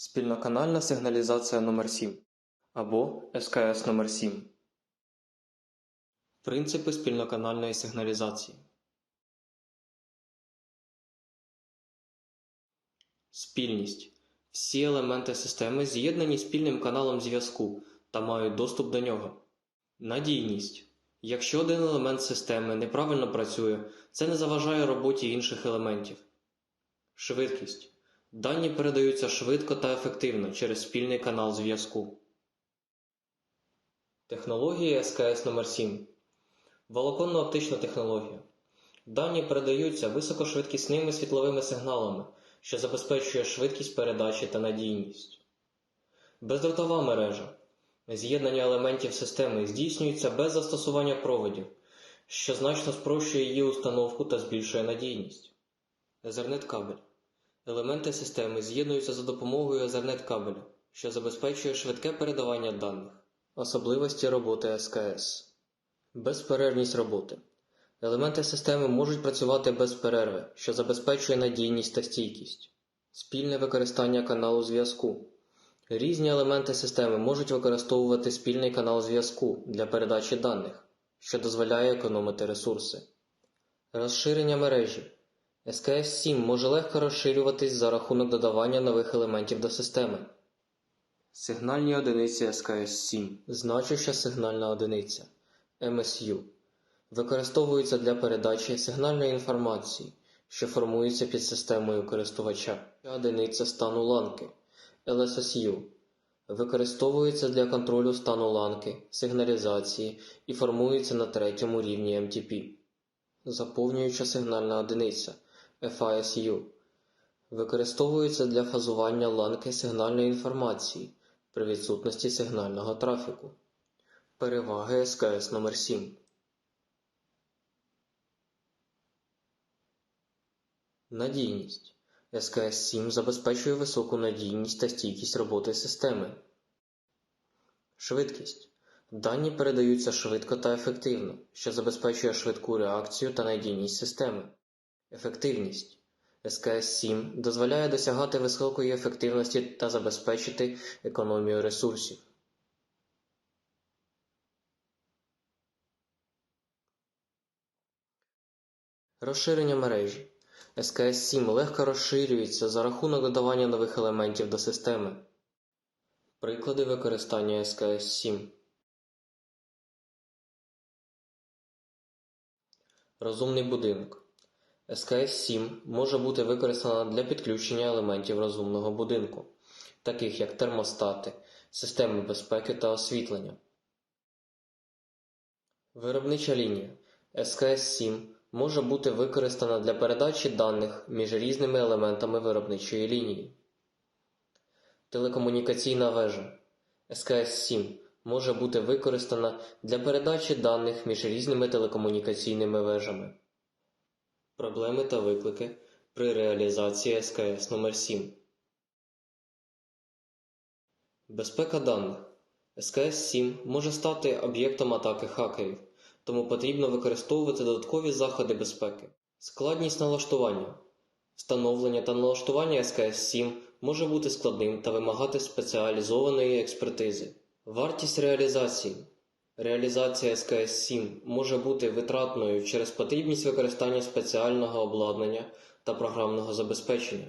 Спільноканальна сигналізація номер 7 або СКС номер 7 Принципи спільноканальної сигналізації Спільність. Всі елементи системи з'єднані спільним каналом зв'язку та мають доступ до нього. Надійність. Якщо один елемент системи неправильно працює, це не заважає роботі інших елементів. Швидкість. Дані передаються швидко та ефективно через спільний канал зв'язку. Технологія СКС номер 7 Волоконно-оптична технологія. Дані передаються високошвидкісними світловими сигналами, що забезпечує швидкість передачі та надійність. Бездротова мережа. З'єднання елементів системи здійснюється без застосування проводів, що значно спрощує її установку та збільшує надійність. Ethernet кабель. Елементи системи з'єднуються за допомогою Ethernet кабелю, що забезпечує швидке передавання даних. Особливості роботи СКС. Безперервність роботи. Елементи системи можуть працювати без перерви, що забезпечує надійність та стійкість. Спільне використання каналу зв'язку. Різні елементи системи можуть використовувати спільний канал зв'язку для передачі даних, що дозволяє економити ресурси. Розширення мережі. СКС-7 може легко розширюватись за рахунок додавання нових елементів до системи. Сигнальні одиниці СКС-7 Значуща сигнальна одиниця MSU використовується для передачі сигнальної інформації, що формується під системою користувача. Одиниця стану ланки LSSU використовується для контролю стану ланки, сигналізації і формується на третьому рівні MTP. Заповнююча сигнальна одиниця FISU використовується для фазування ланки сигнальної інформації при відсутності сигнального трафіку. Переваги СКС номер 7 Надійність СКС-7 забезпечує високу надійність та стійкість роботи системи. Швидкість. Дані передаються швидко та ефективно, що забезпечує швидку реакцію та надійність системи. Ефективність. СКС-7 дозволяє досягати високої ефективності та забезпечити економію ресурсів. Розширення мережі. СКС-7 легко розширюється за рахунок додавання нових елементів до системи. Приклади використання СКС-7 Розумний будинок СКС-7 може бути використана для підключення елементів розумного будинку, таких як термостати, системи безпеки та освітлення. Виробнича лінія СКС-7 може бути використана для передачі даних між різними елементами виробничої лінії. Телекомунікаційна вежа СКС-7 може бути використана для передачі даних між різними телекомунікаційними вежами. Проблеми та виклики при реалізації СКС номер 7 Безпека даних СКС-7 може стати об'єктом атаки хакерів, тому потрібно використовувати додаткові заходи безпеки. Складність налаштування Встановлення та налаштування СКС-7 може бути складним та вимагати спеціалізованої експертизи. Вартість реалізації Реалізація СКС-7 може бути витратною через потрібність використання спеціального обладнання та програмного забезпечення.